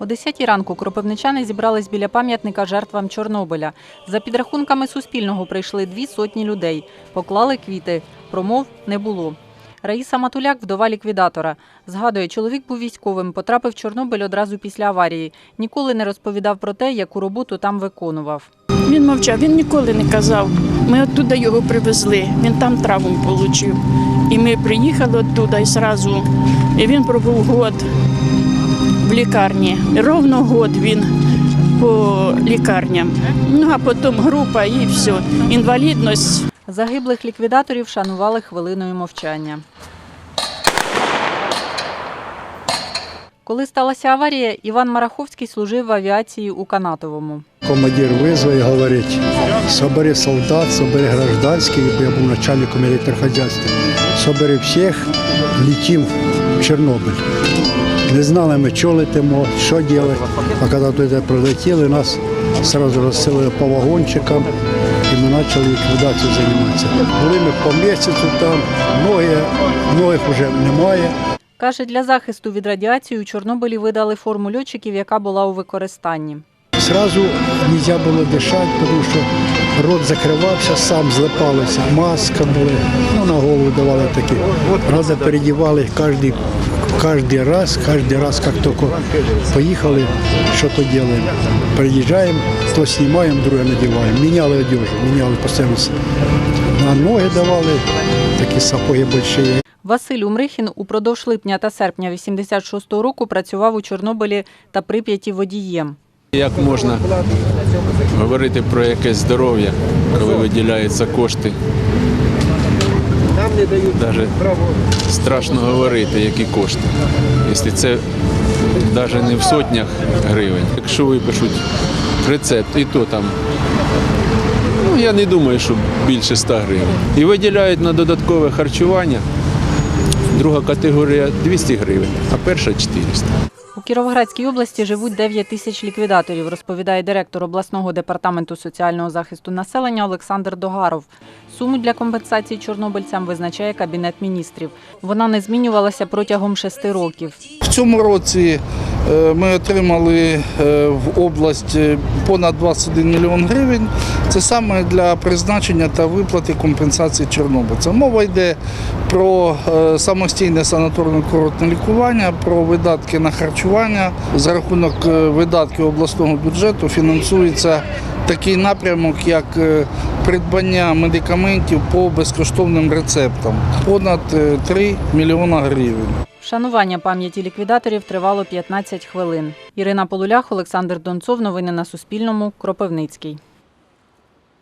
О 10 ранку кропивничани зібрались біля пам'ятника жертвам Чорнобиля. За підрахунками Суспільного прийшли дві сотні людей. Поклали квіти. Промов не було. Раїса Матуляк, вдова ліквідатора. Згадує, чоловік був військовим, потрапив в Чорнобиль одразу після аварії. Ніколи не розповідав про те, яку роботу там виконував. Він мовчав, він ніколи не казав. Ми оттуда його привезли, він там травму отримав. І ми приїхали оттуда і зразу. І він пробув год в лікарні. Ровно год він по лікарням. Ну а потім група і все. Інвалідність. Загиблих ліквідаторів шанували хвилиною мовчання. Коли сталася аварія, Іван Мараховський служив в авіації у Канатовому. Командир визвав і говорить, собери солдат, собери гражданських, бо я був начальником електрохозяйства. Собери всіх, летим в Чорнобиль. Не знали ми, що летимо, що робити. А коли туди прилетіли, нас одразу розселили по вагончикам, і ми почали ліквідацією займатися. Були ми по місяцю там, ноги, ноги вже немає. Каже, для захисту від радіації у Чорнобилі видали форму льотчиків, яка була у використанні. Сразу нельзя було дишати, тому що рот закривався, сам злипалося, маска була, ну на голову давали такі. Правда, передівали кожен, кожен раз, кожен раз, як тільки поїхали, що то робимо. Приїжджаємо, то знімаємо, друге надіваємо. Міняли одежу, міняли постійно. На ноги давали, такі сапоги великі. Василь Умрихін упродовж липня та серпня 86-го року працював у Чорнобилі та Прип'яті водієм. Як можна говорити про якесь здоров'я, коли виділяються кошти? Навіть страшно говорити, які кошти. Якщо це навіть не в сотнях гривень. Якщо випишуть рецепт, і то там, ну я не думаю, що більше 100 гривень. І виділяють на додаткове харчування. Друга категорія 200 гривень, а перша 400. У Кіровоградській області живуть 9 тисяч ліквідаторів, розповідає директор обласного департаменту соціального захисту населення Олександр Догаров. Суму для компенсації чорнобильцям визначає Кабінет міністрів. Вона не змінювалася протягом шести років. В цьому році ми отримали е, в область е, понад 21 мільйон гривень. Це саме для призначення та виплати компенсації чорнобильцям. Мова йде про е, самостійне санаторно-курортне лікування, про видатки на харчування. За рахунок е, видатків обласного бюджету фінансується такий напрямок, як е, придбання медикаментів по безкоштовним рецептам. Понад е, 3 мільйона гривень. Вшанування пам'яті ліквідаторів тривало 15 хвилин. Ірина Полулях, Олександр Донцов. Новини на Суспільному. Кропивницький.